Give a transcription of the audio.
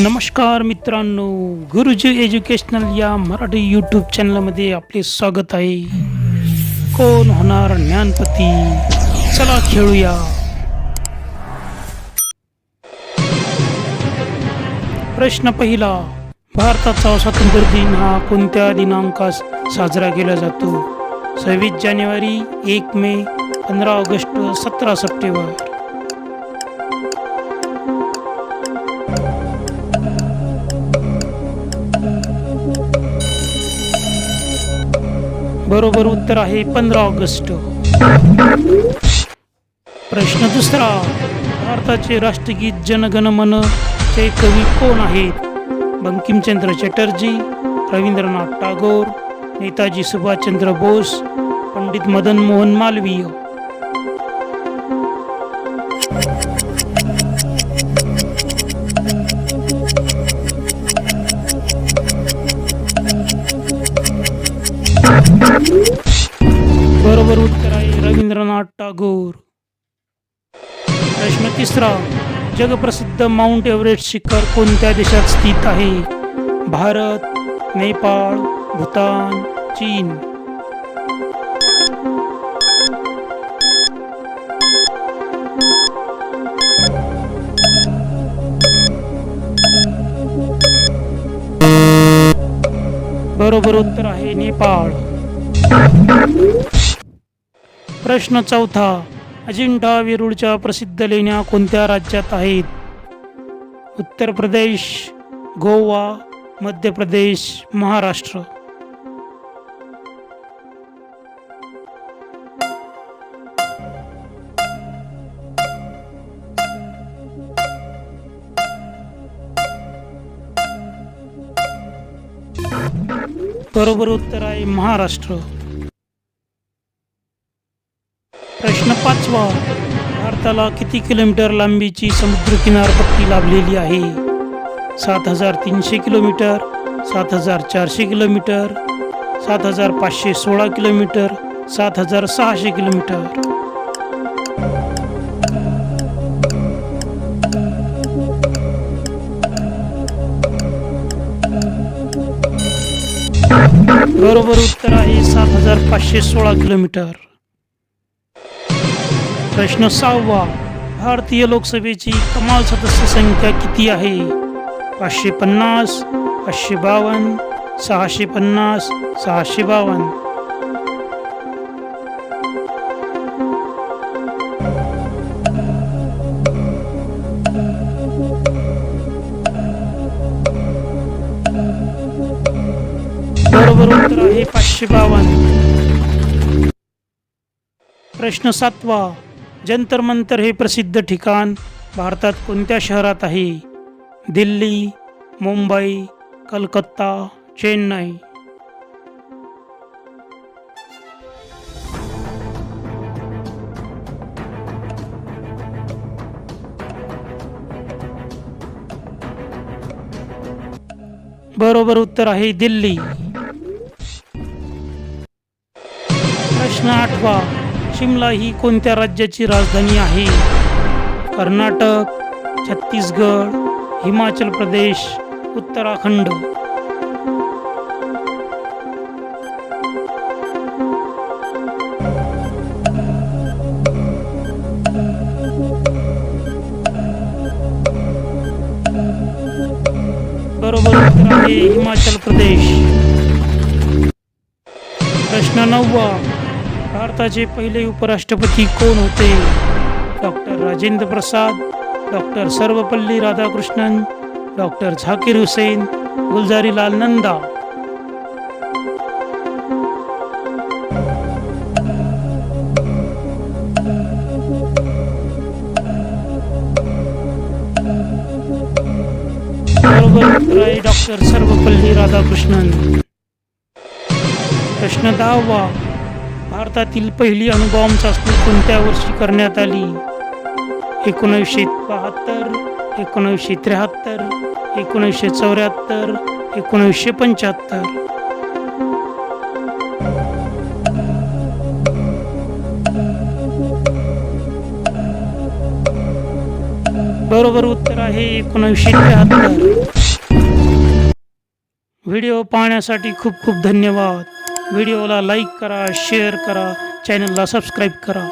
नमस्कार मित्रांनो गुरुजी एज्युकेशनल या मराठी यूट्यूब चॅनलमध्ये आपले स्वागत आहे. कोण होणार ज्ञानपती? चला खेळूया. प्रश्न पहिला भारताचा स्वातंत्र्य दिन हा कोणत्या दिनांकास साजरा केला जातो? सव्वीस जानेवारी एक मे पंधरा ऑगस्ट सतरा सप्टेंबर. बरोबर उत्तर आहे पंधरा ऑगस्ट. प्रश्न दुसरा भारताचे राष्ट्रगीत जनगण मन चे कवी कोण आहेत? बंकिमचंद्र चटर्जी रवींद्रनाथ टागोर नेताजी सुभाषचंद्र बोस पंडित मदन मोहन मालवीय. रवींद्रनाथ टागोर. प्रश्न तिसरा जगप्रसिद्ध माउंट एव्हरेस्ट शिखर कोणत्या देशात स्थित आहे? भारत नेपाळ भूतान चीन. बरोबर उत्तर आहे नेपाळ. प्रश्न चौथा अजिंठा वेरूळच्या प्रसिद्ध लेण्या कोणत्या राज्यात आहेत? उत्तर प्रदेश गोवा मध्य प्रदेश महाराष्ट्र. बरोबर उत्तर आहे महाराष्ट्र. प्रश्न पाचवा. भारताला किती किलोमीटर लांबीची समुद्र किनारपट्टी लाभलेली आहे? सात हजार तीनशे किलोमीटर सात हजार चारशे किलोमीटर सात हजार पाचशे सोळा किलोमीटर सात हजार सहाशे किलोमीटर. बरोबर उत्तर आहे सात हजार पाचशे सोळा किलोमीटर. प्रश्न सहावा. भारतीय लोकसभेची कमाल सदस्य संख्या किती आहे? पाचशे पन्नास पाचशे बावन्न सहाशे पन्नास सहाशे बावन्न. बरोबर उत्तर आहे पाचशे बावन्न. प्रश्न सातवा. जंतर मंतर हे प्रसिद्ध ठिकाण भारतात कोणत्या शहरात आहे? दिल्ली मुंबई कलकत्ता चेन्नई. बरोबर उत्तर आहे दिल्ली. प्रश्न आठवा. शिमला ही कोणत्या राज्याची राजधानी आहे? कर्नाटक छत्तीसगड हिमाचल प्रदेश उत्तराखंड. बरोबर आहे हिमाचल प्रदेश. प्रश्न नववा. भारताचे पहिले उपराष्ट्रपती कोण होते? Doctor Rajendra Prasad doctor Sarvepalli Radhakrishnan doctor Zakir Hussain Gulzarilal Nanda. बरोबर डॉक्टर सर्वपल्ली राधाकृष्णन. प्रश्न दहावा. भारतातील पहिली अणुबॉम्ब चाचणी कोणत्या वर्षी करण्यात आली? एकोणीसशे बहात्तर एकोणीसशे त्र्याहत्तर एकोणीसशे चौऱ्याहत्तर एकोणीसशे पंच्याहत्तर. बरोबर उत्तर आहे एकोणीसशे त्र्याहत्तर. व्हिडिओ पाहण्यासाठी खूप खूप धन्यवाद. व्हिडिओला लाईक करा शेअर करा चॅनलला सबस्क्राईब करा.